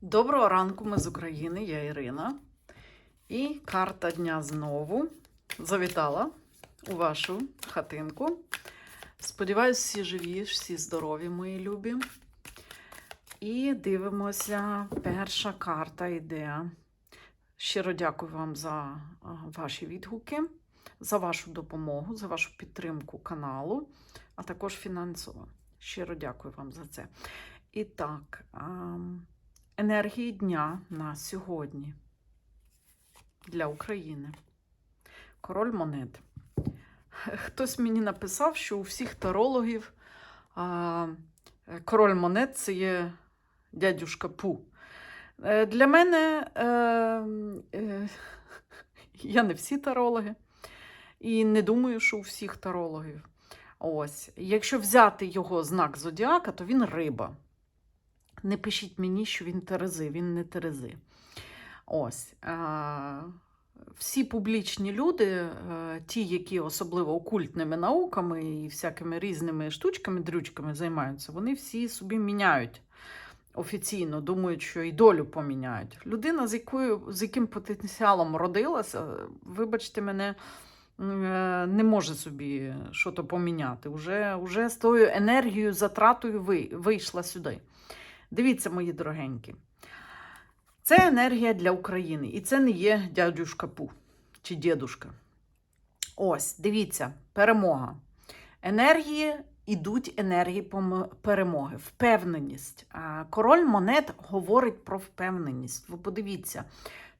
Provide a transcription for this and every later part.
Доброго ранку, ми з України, я Ірина. І карта дня знову завітала у вашу хатинку. Сподіваюсь, всі живі, всі здорові, мої любі. І дивимося, перша карта йде. Щиро дякую вам за ваші відгуки, за вашу допомогу, за вашу підтримку каналу, а також фінансово. Щиро дякую вам за це. І так. Енергії дня на сьогодні для України. Король монет. Хтось мені написав, що у всіх тарологів а, король монет це є дядюшка Пу. Е, Для мене е, е, я не всі тарологи, і не думаю, що у всіх тарологів. Ось, якщо взяти його знак зодіака, то він риба. Не пишіть мені, що він Терези, він не Терези. Ось. Всі публічні люди, е, ті, які особливо окультними науками і всякими різними штучками, дрючками займаються, вони всі собі міняють офіційно, думають, що і долю поміняють. Людина, з, якою, з яким потенціалом родилася, вибачте мене, е, не може собі щось поміняти. Уже, уже з тою енергією, затратою ви- вийшла сюди. Дивіться, мої дорогенькі. Це енергія для України. І це не є дядюшка Пу чи дідушка. Ось, дивіться, перемога. Енергії ідуть енергії перемоги, впевненість. Король монет говорить про впевненість. Ви подивіться,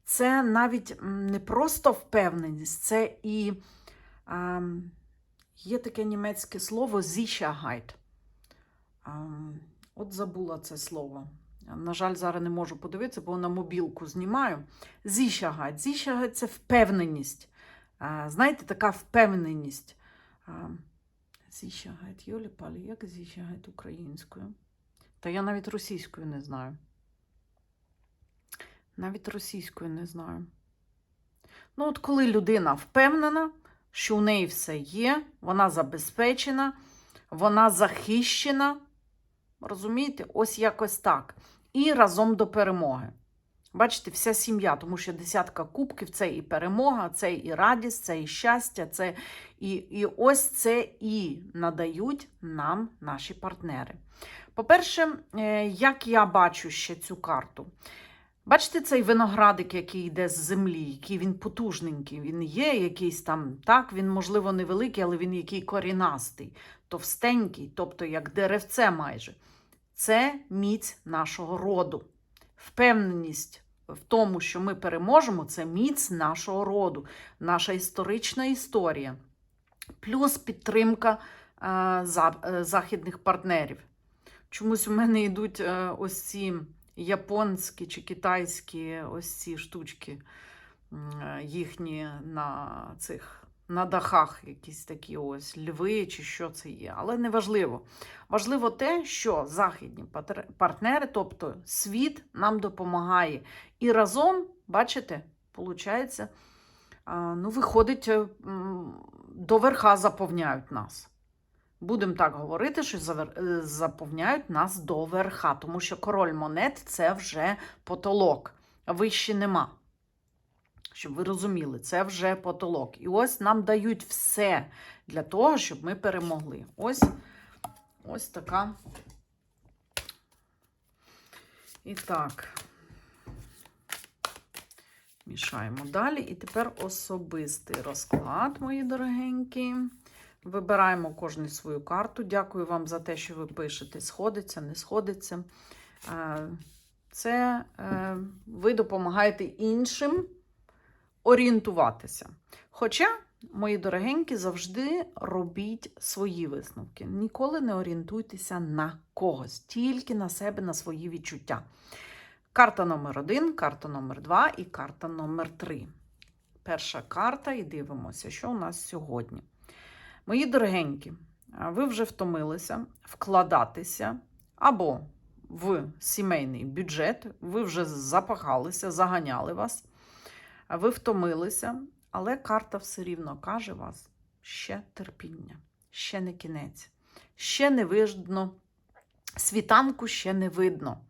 це навіть не просто впевненість, це і а, є таке німецьке слово Sicherheit. От забула це слово. На жаль, зараз не можу подивитися, бо на мобілку знімаю. Зішагать. Зішагать це впевненість. Знаєте, така впевненість. Зішагать, Йолі Палі, як зішагать українською? Та я навіть російською не знаю. Навіть російською не знаю. Ну, от коли людина впевнена, що у неї все є, вона забезпечена, вона захищена. Розумієте? Ось якось так. І разом до перемоги. Бачите, вся сім'я, тому що десятка кубків це і перемога, це і радість, це і щастя, це і, і ось це і надають нам наші партнери. По-перше, е, як я бачу ще цю карту. Бачите цей виноградик, який йде з землі, який він потужненький. Він є якийсь там, так, він, можливо, невеликий, але він який корінастий, товстенький, тобто як деревце майже. Це міць нашого роду. Впевненість в тому, що ми переможемо, це міць нашого роду, наша історична історія, плюс підтримка е, е, західних партнерів. Чомусь у мене йдуть е, ось ці японські чи китайські ось ці штучки їхні на цих на дахах якісь такі ось льви чи що це є. Але не важливо. Важливо те, що західні партнери, тобто світ, нам допомагає. І разом, бачите, виходить, ну, виходить, е, до верха заповняють нас. Будемо так говорити, що е, заповняють нас до верха, тому що король монет це вже потолок, вище нема. Щоб ви розуміли, це вже потолок. І ось нам дають все для того, щоб ми перемогли. Ось, ось така. І так. Мішаємо далі. І тепер особистий розклад, мої дорогенькі. Вибираємо кожну свою карту. Дякую вам за те, що ви пишете. Сходиться, не сходиться. Е, Це е, ви допомагаєте іншим орієнтуватися. Хоча, мої дорогенькі, завжди робіть свої висновки. Ніколи не орієнтуйтеся на когось, тільки на себе, на свої відчуття. Карта номер один, карта номер два і карта номер три. Перша карта, і дивимося, що у нас сьогодні. Мої дорогенькі, ви вже втомилися вкладатися або в сімейний бюджет, ви вже запахалися, заганяли вас, ви втомилися, але карта все рівно каже вас ще терпіння, ще не кінець, ще не видно, світанку ще не видно.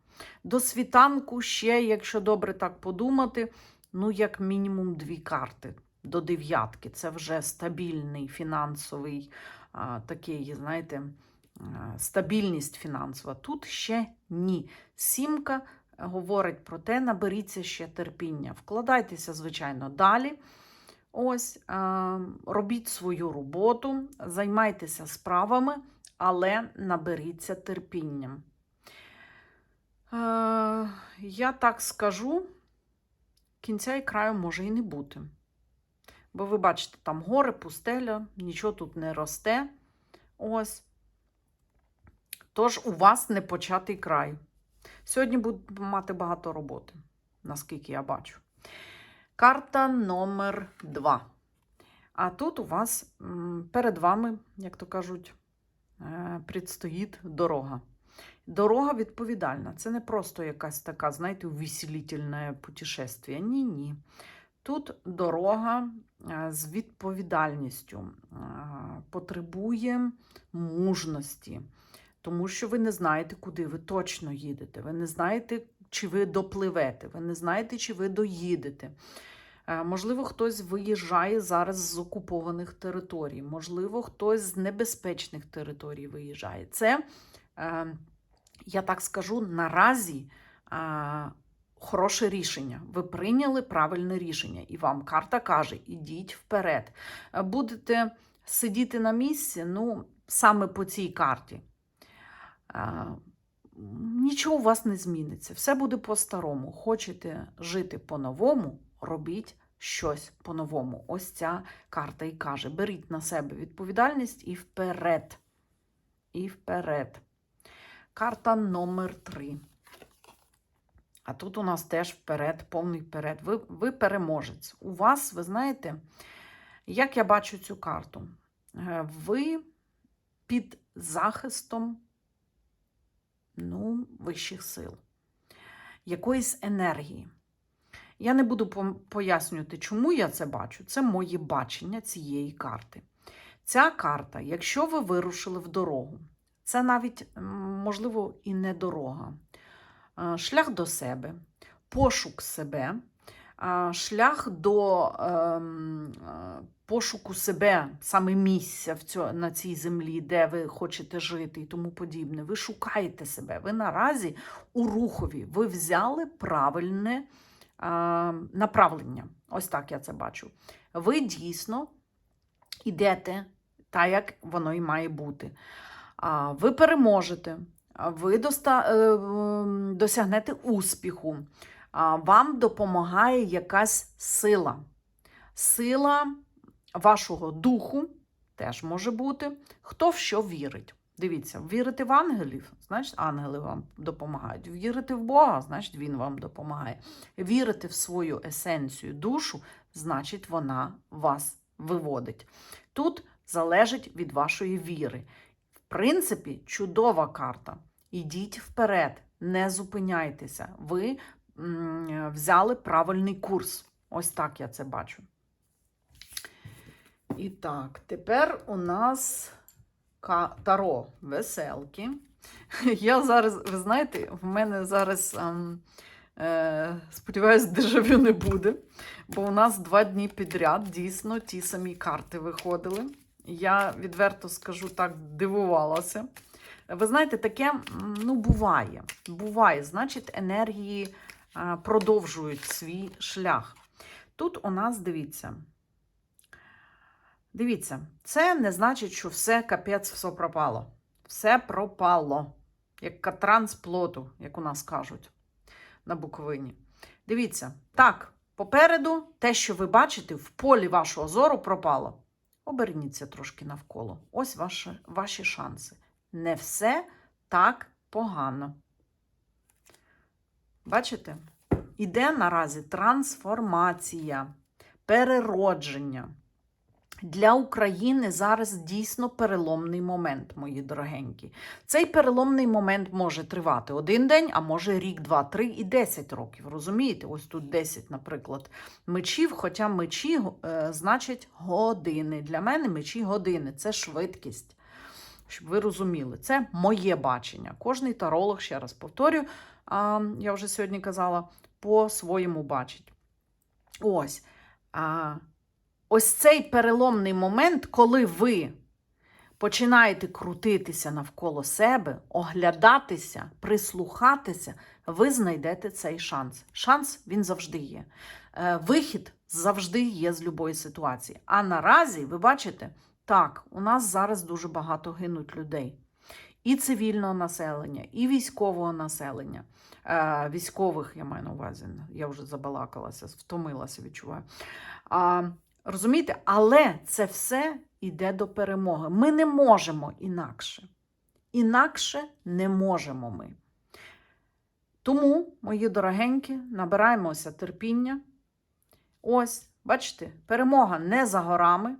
До світанку ще, якщо добре так подумати, ну, як мінімум дві карти до дев'ятки. Це вже стабільний фінансовий а, такий, знаєте, стабільність фінансова. Тут ще ні. Сімка говорить про те, наберіться ще терпіння. Вкладайтеся, звичайно, далі. Ось, а, робіть свою роботу, займайтеся справами, але наберіться терпінням. Е, я так скажу, кінця і краю може і не бути. Бо ви бачите, там гори, пустеля, нічого тут не росте. Ось. Тож у вас не початий край. Сьогодні будете мати багато роботи, наскільки я бачу. Карта номер 2. А тут у вас перед вами, як то кажуть, е, предстоїть дорога. Дорога відповідальна. Це не просто якась така, знаєте, увеселительне путешествие. Ні, ні. Тут дорога е, з відповідальністю е, потребує мужності, тому що ви не знаєте, куди ви точно їдете. Ви не знаєте, чи ви допливете, ви не знаєте, чи ви доїдете. Е, Можливо, хтось виїжджає зараз з окупованих територій, можливо, хтось з небезпечних територій виїжджає. Це, е, я так скажу, наразі е, хороше рішення. Ви прийняли правильне рішення, і вам карта каже: ідіть вперед. Будете сидіти на місці, ну, саме по цій карті. Нічого у вас не зміниться. Все буде по-старому. Хочете жити по-новому, робіть щось по-новому. Ось ця карта і каже: беріть на себе відповідальність і вперед. І вперед. Карта номер 3. А тут у нас теж вперед, повний вперед. Ви, ви переможець. У вас, ви знаєте, як я бачу цю карту, Е, ви під захистом ну, вищих сил, якоїсь енергії. Я не буду пояснювати, чому я це бачу. Це моє бачення цієї карти. Ця карта, якщо ви вирушили в дорогу, це навіть, можливо, і не дорога, Е, шлях до себе, пошук себе, шлях до ем, е, пошуку себе, саме місця в цьо, на цій землі, де ви хочете жити і тому подібне. Ви шукаєте себе. Ви наразі у рухові. Ви взяли правильне е, направлення. Ось так я це бачу. Ви дійсно йдете так, як воно і має бути. А, Ви переможете, ви доста... е, досягнете успіху, вам допомагає якась сила. Сила вашого духу теж може бути. Хто в що вірить. Дивіться, вірите в ангелів, значить, ангели вам допомагають. Вірите в Бога, значить, Він вам допомагає. Вірите в свою есенцію, душу, значить, вона вас виводить. Тут залежить від вашої віри. В принципі, чудова карта. Ідіть вперед, не зупиняйтеся. Ви взяли правильний курс. Ось так я це бачу. І так, тепер у нас таро веселки. Я зараз, ви знаєте, в мене зараз, ем, е, сподіваюсь, дежавю не буде, бо у нас два дні підряд дійсно ті самі карти виходили. Я відверто скажу так, дивувалася. Ви знаєте, таке ну, буває. Буває, значить, енергії е, продовжують свій шлях. Тут у нас дивіться. Дивіться, це не значить, що все капець, все пропало. Все пропало. Як катран з плоту, як у нас кажуть на Буковині. Дивіться, так, попереду те, що ви бачите, в полі вашого зору пропало. Оберніться трошки навколо. Ось ваші, ваші шанси. Не все так погано. Бачите? Іде наразі трансформація, переродження. Для України зараз дійсно переломний момент, мої дорогенькі. Цей переломний момент може тривати один день, а може рік, два, три і десять років. Розумієте? Ось тут 10, наприклад, мечів, хоча мечі е, значать години. Для мене мечі години це швидкість. Щоб ви розуміли, це моє бачення. Кожний таролог, ще раз повторю, а, я вже сьогодні казала, по-своєму бачить. Ось. А, ось цей переломний момент, коли ви починаєте крутитися навколо себе, оглядатися, прислухатися, ви знайдете цей шанс. Шанс він завжди є. Е, Вихід завжди є з будь-якої ситуації. А наразі, ви бачите, так, у нас зараз дуже багато гинуть людей. І цивільного населення, і військового населення. Е, військових, я маю на увазі, я вже забалакалася, втомилася, відчуваю. Розумієте, але це все йде до перемоги. Ми не можемо інакше. Інакше не можемо ми. Тому, мої дорогенькі, набираємося терпіння. Ось, бачите, перемога не за горами.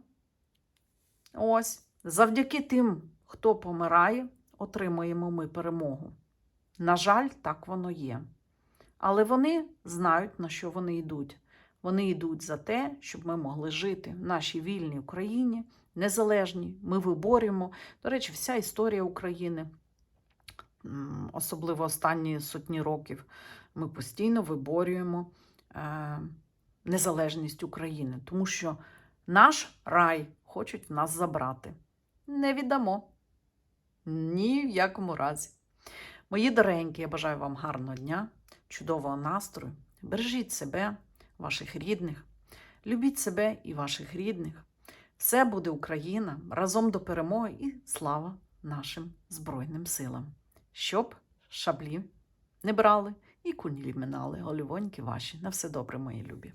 Ось, завдяки тим, хто помирає, отримуємо ми перемогу. На жаль, так воно є. Але вони знають, на що вони йдуть. Вони йдуть за те, щоб ми могли жити в нашій вільній Україні, незалежній. Ми виборюємо. До речі, вся історія України, особливо останні сотні років, ми постійно виборюємо е, незалежність України, тому що наш рай хочуть нас забрати. Не віддамо. Ні в якому разі. Мої доренькі, я бажаю вам гарного дня, чудового настрою. Бережіть себе, ваших рідних, любіть себе і ваших рідних. Все буде Україна разом до перемоги і слава нашим Збройним силам. Щоб шаблі не брали і кунілі минали, голівоньки ваші. На все добре, мої любі.